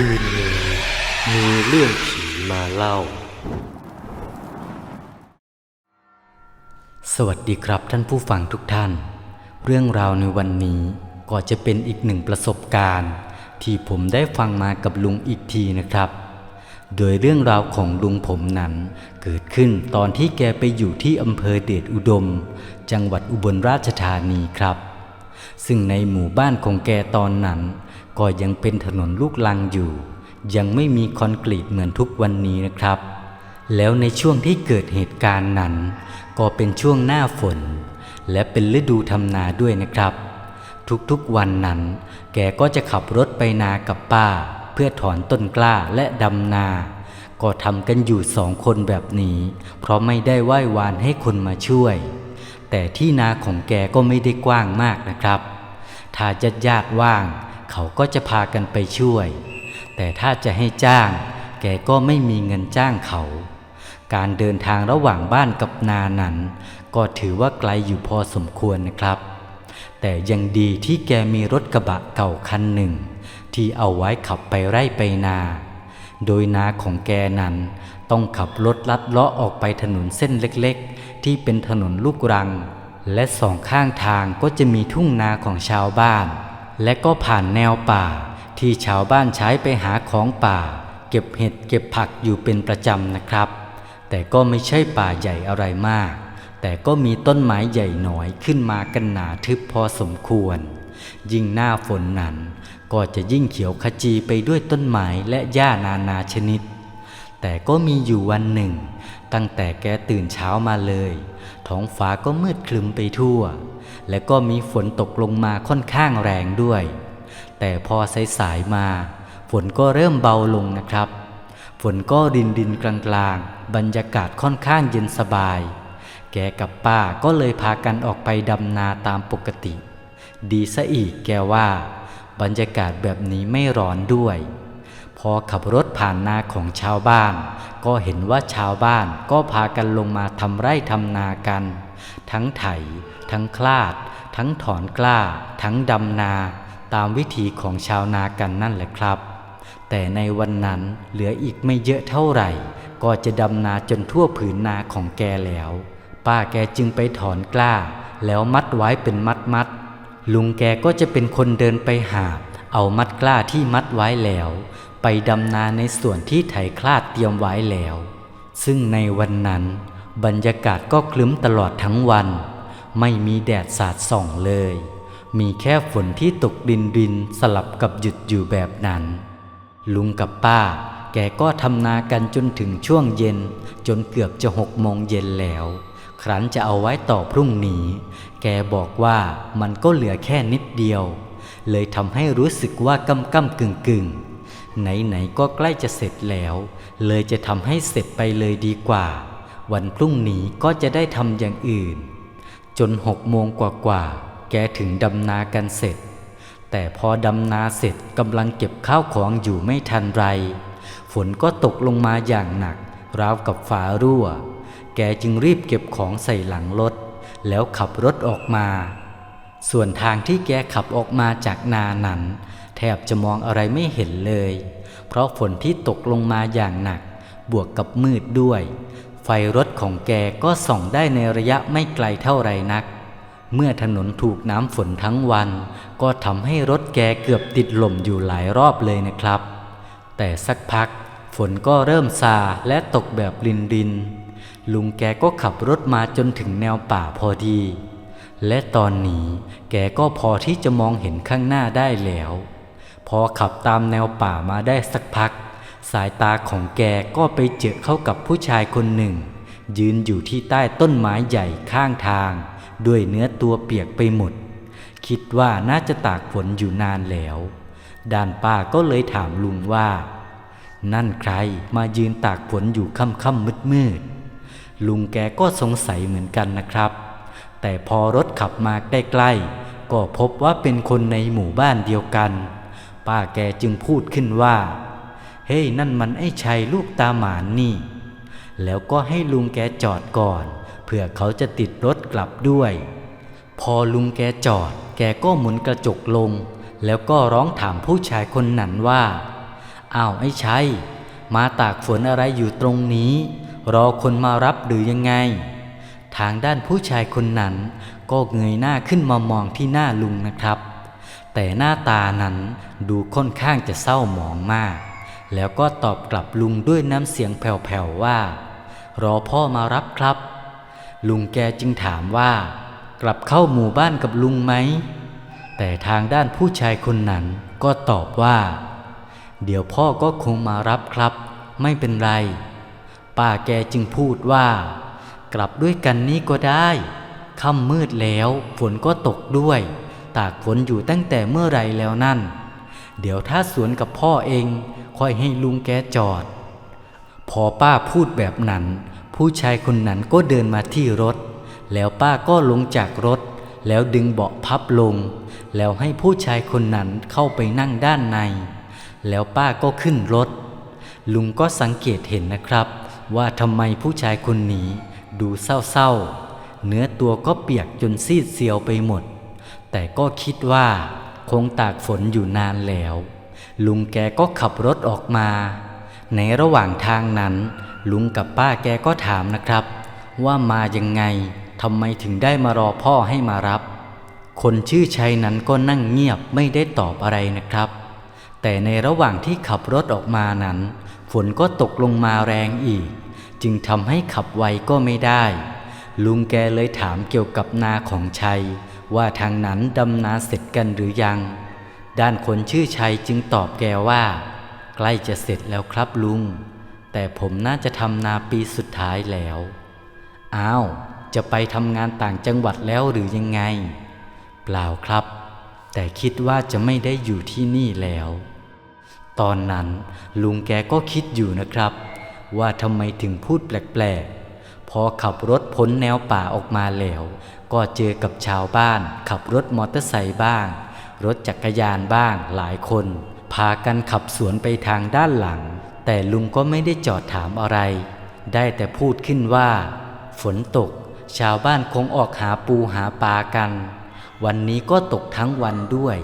คืนนี้มีเรื่องผีมาเล่า สวัสดีครับท่านผู้ฟังทุกท่าน เรื่องราวในวันนี้ก็จะเป็นอีกหนึ่งประสบการณ์ ที่ผมได้ฟังมากับลุงอีกทีนะครับ โดยเรื่องราวของลุงผมนั้น เกิดขึ้นตอนที่แกไปอยู่ที่อำเภอเดชอุดม จังหวัดอุบลราชธานีครับ ซึ่งในหมู่บ้านของแกตอนนั้น ก็ยังเป็นถนนลูกลังอยู่ ยังไม่มีคอนกรีตเหมือนทุกวันนี้นะครับ แล้วในช่วงที่เกิดเหตุการณ์นั้น ก็เป็นช่วงหน้าฝน และเป็นฤดูทำนาด้วยนะครับ ทุกๆวันนั้น แกก็จะขับรถไปนากับป้า เพื่อถอนต้นกล้าและดำนา ก็ทำกันอยู่สองคนแบบนี้ เพราะไม่ได้ไหว้วานให้คนมาช่วย แต่ที่นาของแกก็ไม่ได้กว้างมากนะครับถ้าญาติญาติว่าง เขาก็จะพากันไปช่วย แต่ถ้าจะให้จ้าง แกก็ไม่มีเงินจ้างเขา การเดินทางระหว่างบ้านกับนานั้น ก็ถือว่าไกลอยู่พอสมควรนะครับ แต่ยังดีที่แกมีรถกระบะเก่าคันหนึ่ง ที่เอาไว้ขับไปไร่ไปนา โดยนาของแกนั้น ต้องขับรถลัดเลาะออกไปถนนเส้นเล็กๆ ที่เป็นถนนลูกรัง และสองข้างทางก็จะมีทุ่งนาของชาวบ้าน และก็ผ่านแนวป่า ที่ชาวบ้านใช้ไปหาของป่า เก็บเห็ดเก็บผักอยู่เป็นประจำนะครับ แต่ก็ไม่ใช่ป่าใหญ่อะไรมาก แต่ก็มีต้นไม้ใหญ่หน่อยขึ้นมากันหนาทึบพอสมควร ยิ่งหน้าฝนนั้น ก็จะยิ่งเขียวขจีไปด้วยต้นไม้และหญ้านานาชนิด แต่ก็มีอยู่วันหนึ่ง ตั้งแต่แกตื่นเช้ามาเลย ท้องฟ้าก็มืดคลึมไปทั่ว และก็มีฝนตกลงมาค่อนข้างแรงด้วย แต่พอสายๆมา ฝนก็เริ่มเบาลงนะครับ ฝนก็ดินดินกลางๆ บรรยากาศค่อนข้างเย็นสบาย แกกับป้าก็เลยพากันออกไปดำนาตามปกติ ดีซะอีกแกว่า บรรยากาศแบบนี้ไม่ร้อนด้วย พอขับรถผ่านนาของชาวบ้าน ก็เห็นว่าชาวบ้านก็พากันลงมาทำไร่ทำนากัน ทั้งไถ ทั้งคลาด ทั้งถอนกล้า ทั้งดำนา ตามวิธีของชาวนากันนั่นแหละครับ แต่ในวันนั้นเหลืออีกไม่เยอะเท่าไหร่ ก็จะดำนาจนทั่วผืนนาของแกแล้ว ป้าแกจึงไปถอนกล้า แล้วมัดไว้เป็นมัดมัดลุงแกก็จะเป็นคนเดินไปหาบเอามัดกล้าที่มัดไว้แล้ว ไปดำนาในส่วนที่ไถคลาดเตรียมไว้แล้ว ซึ่งในวันนั้น บรรยากาศก็คลึ้มตลอดทั้งวัน ไม่มีแดดสาดส่องเลย มีแค่ฝนที่ตกดินดินสลับกับหยุดอยู่แบบนั้น ลุงกับป้า แกก็ทำนากันจนถึงช่วงเย็น จนเกือบจะหกโมงเย็นแล้ว ครั้นจะเอาไว้ต่อพรุ่งนี้ แกบอกว่ามันก็เหลือแค่นิดเดียว เลยทำให้รู้สึกว่ากำกำกึ่งกึ่ง ไหนๆก็ใกล้จะเสร็จแล้ว เลยจะทำให้เสร็จไปเลยดีกว่า วันพรุ่งนี้ก็จะได้ทำอย่างอื่น จนหกโมงกว่าๆแกถึงดำนากันเสร็จ แต่พอดำนาเสร็จกำลังเก็บข้าวของอยู่ไม่ทันไร ฝนก็ตกลงมาอย่างหนัก ราวกับฝารั่ว แกจึงรีบเก็บของใส่หลังรถ แล้วขับรถออกมา ส่วนทางที่แกขับออกมาจากนานั้น แทบจะมองอะไรไม่เห็นเลย เพราะฝนที่ตกลงมาอย่างหนัก บวกกับมืดด้วย ไฟรถของแกก็ส่องได้ในระยะไม่ไกลเท่าไรนัก เมื่อถนนถูกน้ำฝนทั้งวัน ก็ทำให้รถแกเกือบติดลมอยู่หลายรอบเลยนะครับ แต่สักพัก ฝนก็เริ่มซาและตกแบบรินรินลุงแกก็ขับรถมาจนถึงแนวป่าพอดี และตอนนี้แกก็พอที่จะมองเห็นข้างหน้าได้แล้ว พอขับตามแนวป่ามาได้สักพัก สายตาของแกก็ไปเจอเข้ากับผู้ชายคนหนึ่ง ยืนอยู่ที่ใต้ต้นไม้ใหญ่ข้างทาง ด้วยเนื้อตัวเปียกไปหมด คิดว่าน่าจะตากฝนอยู่นานแล้วด้านป้าก็เลยถามลุงว่า นั่นใครมายืนตากฝนอยู่ค่ำค่ำมืดมืดลุงแกก็สงสัยเหมือนกันนะครับ แต่พอรถขับมาใกล้ๆก็พบว่าเป็นคนในหมู่บ้านเดียวกัน ป้าแกจึงพูดขึ้นว่า เฮ้ย นั่นมันไอ้ชัยลูกตาหมานนี่ แล้วก็ให้ลุงแกจอดก่อนเพื่อเขาจะติดรถกลับด้วย พอลุงแกจอด แกก็หมุนกระจกลง แล้วก็ร้องถามผู้ชายคนนั้นว่าอ้าวไอ้ชัยมาตากฝนอะไรอยู่ตรงนี้ รอคนมารับหรือยังไง ทางด้านผู้ชายคนนั้นก็เงยหน้าขึ้นมามองที่หน้าลุงนะครับ แต่หน้าตานั้นดูค่อนข้างจะเศร้าหมองมาก แล้วก็ตอบกลับลุงด้วยน้ำเสียงแผ่วๆว่า รอพ่อมารับครับ ลุงแกจึงถามว่า กลับเข้าหมู่บ้านกับลุงไหม แต่ทางด้านผู้ชายคนนั้นก็ตอบว่า เดี๋ยวพ่อก็คงมารับครับ ไม่เป็นไร ป้าแกจึงพูดว่า กลับด้วยกันนี้ก็ได้ค่ำมืดแล้วฝนก็ตกด้วย ตากฝนอยู่ตั้งแต่เมื่อไรแล้วนั่น เดี๋ยวถ้าสวนกับพ่อเองค่อยให้ลุงแกจอด พอป้าพูดแบบนั้น ผู้ชายคนนั้นก็เดินมาที่รถ แล้วป้าก็ลงจากรถ แล้วดึงเบาะพับลง แล้วให้ผู้ชายคนนั้นเข้าไปนั่งด้านใน แล้วป้าก็ขึ้นรถ ลุงก็สังเกตเห็นนะครับ ว่าทำไมผู้ชายคนนี้ดูเศร้าๆเนื้อตัวก็เปียกจนซีดเซียวไปหมด แต่ก็คิดว่าคงตากฝนอยู่นานแล้ว ลุงแกก็ขับรถออกมา ในระหว่างทางนั้น ลุงกับป้าแกก็ถามนะครับ ว่ามายังไงทำไมถึงได้มารอพ่อให้มารับ คนชื่อชัยนั้นก็นั่งเงียบไม่ได้ตอบอะไรนะครับ แต่ในระหว่างที่ขับรถออกมานั้น ฝนก็ตกลงมาแรงอีก จึงทำให้ขับไวก็ไม่ได้ ลุงแกเลยถามเกี่ยวกับนาของชัย ว่าทางนั้นดำนาเสร็จกันหรือยัง ด้านคนชื่อชัยจึงตอบแกว่า ใกล้จะเสร็จแล้วครับลุง แต่ผมน่าจะทำนาปีสุดท้ายแล้ว อ้าว จะไปทำงานต่างจังหวัดแล้วหรือยังไง เปล่าครับ แต่คิดว่าจะไม่ได้อยู่ที่นี่แล้ว ตอนนั้นลุงแกก็คิดอยู่นะครับ ว่าทำไมถึงพูดแปลกๆ พอขับรถพ้นแนวป่าออกมาแล้ว ก็เจอกับชาวบ้าน ขับรถมอเตอร์ไซค์บ้าง รถจักรยานบ้างหลายคน พากันขับสวนไปทางด้านหลัง แต่ลุงก็ไม่ได้จอดถามอะไร ได้แต่พูดขึ้นว่า ฝนตก ชาวบ้านคงออกหาปูหาปลากัน วันนี้ก็ตกทั้งวันด้วย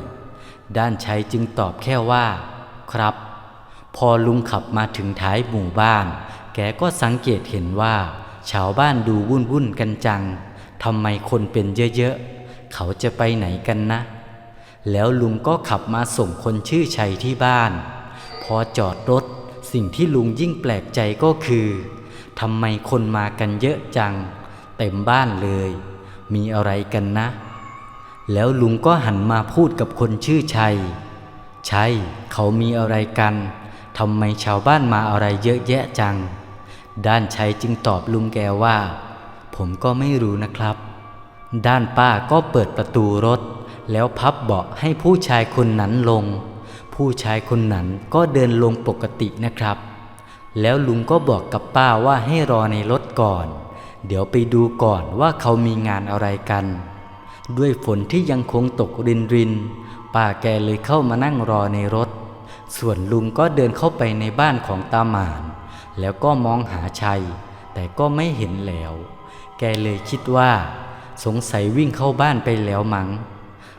ด้านชัยจึงตอบแค่ว่า ครับ พอลุงขับมาถึงท้ายหมู่บ้าน แกก็สังเกตเห็นว่า ชาวบ้านดูวุ่นวุ่นกันจังทำไมคนเป็นเยอะๆ เขาจะไปไหนกันนะ แล้วลุงก็ขับมาส่งคนชื่อชัยที่บ้าน พอจอดรถ สิ่งที่ลุงยิ่งแปลกใจก็คือทำไมคนมากันเยอะจัง เต็มบ้านเลย มีอะไรกันนะ แล้วลุงก็หันมาพูดกับคนชื่อชัย ชัย เขามีอะไรกันทำไมชาวบ้านมาอะไรเยอะแยะจัง ด้านชัยจึงตอบลุงแกว่า ผมก็ไม่รู้นะครับ ด้านป้าก็เปิดประตูรถ แล้วพับเบาะให้ผู้ชายคนนั้นลง ผู้ชายคนนั้นก็เดินลงปกตินะครับ แล้วลุงก็บอกกับป้าว่าให้รอในรถก่อน เดี๋ยวไปดูก่อนว่าเขามีงานอะไรกัน ด้วยฝนที่ยังคงตกรินรินป้าแกเลยเข้ามานั่งรอในรถ ส่วนลุงก็เดินเข้าไปในบ้านของตาหมาน แล้วก็มองหาชัย แต่ก็ไม่เห็นแล้ว แกเลยคิดว่า สงสัยวิ่งเข้าบ้านไปแล้วมัง้ง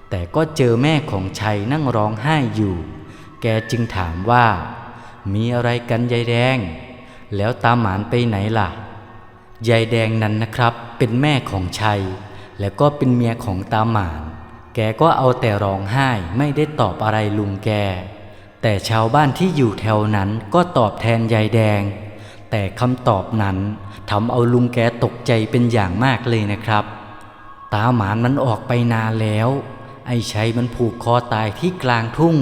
แต่ก็เจอแม่ของชัยนั่งร้องไห้อยู่ แกจึงถามว่า มีอะไรกันยายแดง แล้วตาหมานไปไหนล่ะ ยายแดงนั้นนะครับเป็นแม่ของชัย แล้วก็เป็นเมียของตาหมาน แกก็เอาแต่ร้องไห้ไม่ได้ตอบอะไรลุงแกแต่ชาวบ้านที่อยู่แถวนั้นก็ตอบแทนยายแดง แต่คำตอบนั้นทำเอาลุงแกตกใจเป็นอย่างมากเลยนะครับ ตาหมานมันออกไปนานแล้ว ไอ้ชัยมันผูกคอตายที่กลางทุ่ง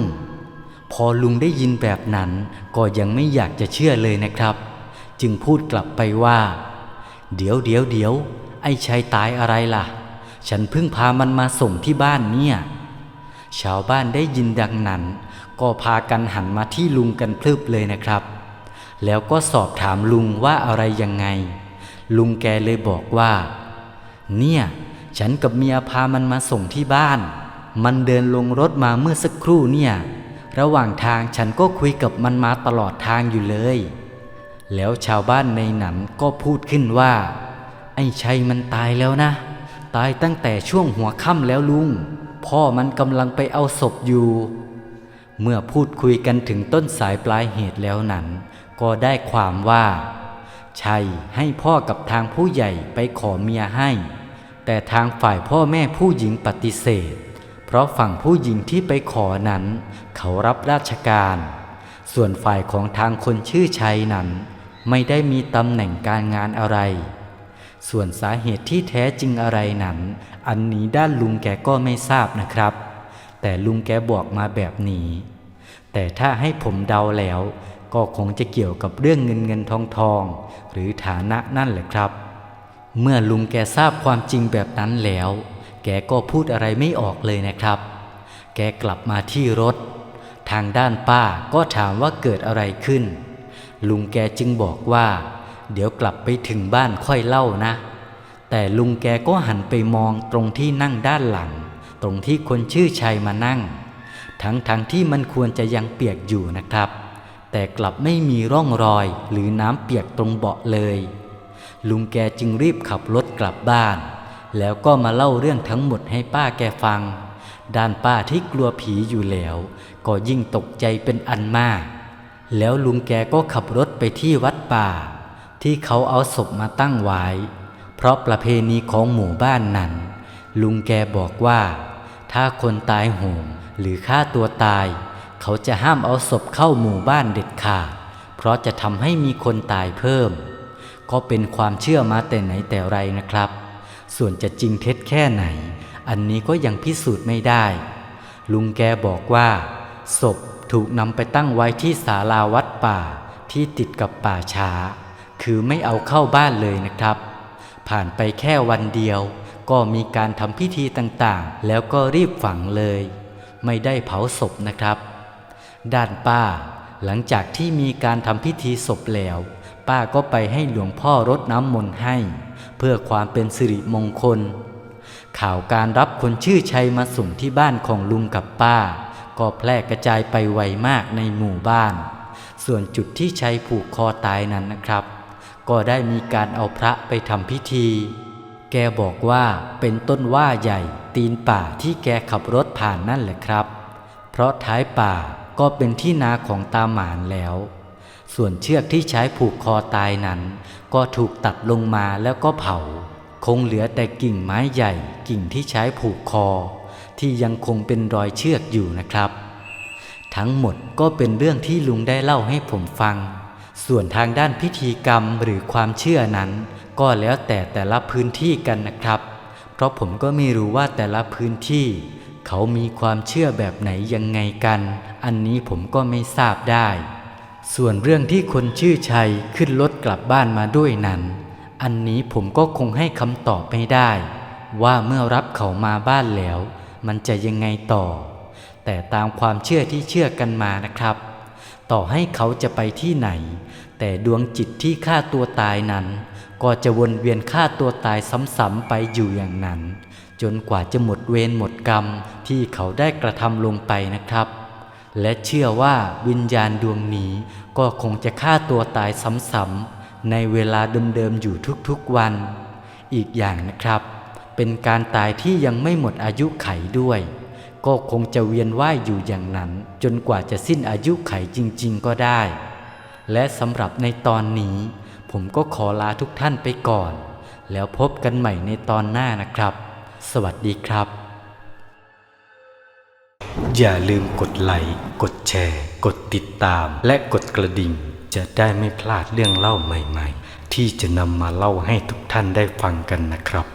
พอลุงได้ยินแบบนั้น ก็ยังไม่อยากจะเชื่อเลยนะครับ จึงพูดกลับไปว่า เดี๋ยวเดี๋ยวเดี๋ยวไอ้ชัยตายอะไรล่ะ ฉันเพิ่งพามันมาส่งที่บ้านเนี่ยชาวบ้านได้ยินดังนั้น ก็พากันหันมาที่ลุงกันพลึบเลยนะครับ แล้วก็สอบถามลุงว่าอะไรยังไง ลุงแกเลยบอกว่า เนี่ย ฉันกับเมียพามันมาส่งที่บ้าน มันเดินลงรถมาเมื่อสักครู่เนี่ย ระหว่างทางฉันก็คุยกับมันมาตลอดทางอยู่เลย แล้วชาวบ้านในหนันก็พูดขึ้นว่า ไอ้ชัยมันตายแล้วนะ ตายตั้งแต่ช่วงหัวค่ำแล้วลุง พ่อมันกำลังไปเอาศพอยู่ เมื่อพูดคุยกันถึงต้นสายปลายเหตุแล้วนั้น ก็ได้ความว่าชัยให้พ่อกับทางผู้ใหญ่ไปขอเมียให้ แต่ทางฝ่ายพ่อแม่ผู้หญิงปฏิเสธ เพราะฝั่งผู้หญิงที่ไปขอนั้น เขารับราชการ ส่วนฝ่ายของทางคนชื่อชัยนั้น ไม่ได้มีตำแหน่งการงานอะไร ส่วนสาเหตุที่แท้จริงอะไรนั้น อันนี้ด้านลุงแกก็ไม่ทราบนะครับ แต่ลุงแกบอกมาแบบนี้ แต่ถ้าให้ผมเดาแล้ว ก็คงจะเกี่ยวกับเรื่องเงินเงินทองทอง หรือฐานะนั่นแหละครับ เมื่อลุงแกทราบความจริงแบบนั้นแล้ว แกก็พูดอะไรไม่ออกเลยนะครับ แกกลับมาที่รถ ทางด้านป้าก็ถามว่าเกิดอะไรขึ้น ลุงแกจึงบอกว่า เดี๋ยวกลับไปถึงบ้านค่อยเล่านะ แต่ลุงแกก็หันไปมองตรงที่นั่งด้านหลัง ตรงที่คนชื่อชัยมานั่ง ทั้งๆทที่มันควรจะยังเปียกอยู่นะครับ แต่กลับไม่มีร่องรอยหรือน้ำเปียกตรงเบาะเลย ลุงแกจึงรีบขับรถกลับบ้าน แล้วก็มาเล่าเรื่องทั้งหมดให้ป้าแกฟัง ด้านป้าที่กลัวผีอยู่แล้ว ก็ยิ่งตกใจเป็นอันมาก แล้วลุงแกก็ขับรถไปที่วัดป่า ที่เขาเอาศพมาตั้งไว้ เพราะประเพณีของหมู่บ้านนั้น ลุงแกบอกว่า ถ้าคนตายโหงหรือฆ่าตัวตาย เขาจะห้ามเอาศพเข้าหมู่บ้านเด็ดขาดเพราะจะทำให้มีคนตายเพิ่ม ก็เป็นความเชื่อมาแต่ไหนแต่ไรนะครับ ส่วนจะจริงเท็จแค่ไหน อันนี้ก็ยังพิสูจน์ไม่ได้ ลุงแกบอกว่า ศพถูกนำไปตั้งไว้ที่ศาลาวัดป่าที่ติดกับป่าช้า คือไม่เอาเข้าบ้านเลยนะครับ ผ่านไปแค่วันเดียว ก็มีการทำพิธีต่างๆ แล้วก็รีบฝังเลย ไม่ได้เผาศพนะครับ ด้านป้า หลังจากที่มีการทำพิธีศพแล้ว ป้าก็ไปให้หลวงพ่อรดน้ำมนต์ให้ เพื่อความเป็นสิริมงคล ข่าวการรับคนชื่อชัยมาส่งที่บ้านของลุงกับป้า ก็แพร่กระจายไปไวมากในหมู่บ้าน ส่วนจุดที่ชัยผูกคอตายนั้นนะครับ ก็ได้มีการเอาพระไปทำพิธี แกบอกว่าเป็นต้นว่าใหญ่ตีนป่าที่แกขับรถผ่านนั่นแหละครับ เพราะท้ายป่า ก็เป็นที่นาของตาหมานแล้ว ส่วนเชือกที่ใช้ผูกคอตายนั้น ก็ถูกตัดลงมาแล้วก็เผา คงเหลือแต่กิ่งไม้ใหญ่กิ่งที่ใช้ผูกคอ ที่ยังคงเป็นรอยเชือกอยู่นะครับ ทั้งหมดก็เป็นเรื่องที่ลุงได้เล่าให้ผมฟัง ส่วนทางด้านพิธีกรรมหรือความเชื่อนั้น ก็แล้วแต่แต่ละพื้นที่กันนะครับ เพราะผมก็ไม่รู้ว่าแต่ละพื้นที่ เขามีความเชื่อแบบไหนยังไงกัน อันนี้ผมก็ไม่ทราบได้ ส่วนเรื่องที่คนชื่อชัยขึ้นรถกลับบ้านมาด้วยนั้น อันนี้ผมก็คงให้คำตอบไม่ได้ ว่าเมื่อรับเขามาบ้านแล้ว มันจะยังไงต่อ แต่ตามความเชื่อที่เชื่อกันมานะครับ ต่อให้เขาจะไปที่ไหน แต่ดวงจิตที่ฆ่าตัวตายนั้น ก็จะวนเวียนฆ่าตัวตายซ้ำๆไปอยู่อย่างนั้น จนกว่าจะหมดเวรหมดกรรมที่เขาได้กระทำลงไปนะครับ และเชื่อว่าวิญญาณดวงนี้ก็คงจะฆ่าตัวตายซ้ำๆในเวลาเดิมๆอยู่ทุกๆวัน อีกอย่างนะครับ เป็นการตายที่ยังไม่หมดอายุไขด้วย ก็คงจะเวียนว่ายอยู่อย่างนั้น จนกว่าจะสิ้นอายุไขจริง ๆ ก็ได้ และสำหรับในตอนนี้ ผมก็ขอลาทุกท่านไปก่อน แล้วพบกันใหม่ในตอนหน้านะครับ สวัสดีครับ อย่าลืมกดไลค์กดแชร์ กดติดตาม และกดกระดิ่ง จะได้ไม่พลาดเรื่องเล่าใหม่ ๆ ที่จะนำมาเล่าให้ทุกท่านได้ฟังกันนะครับ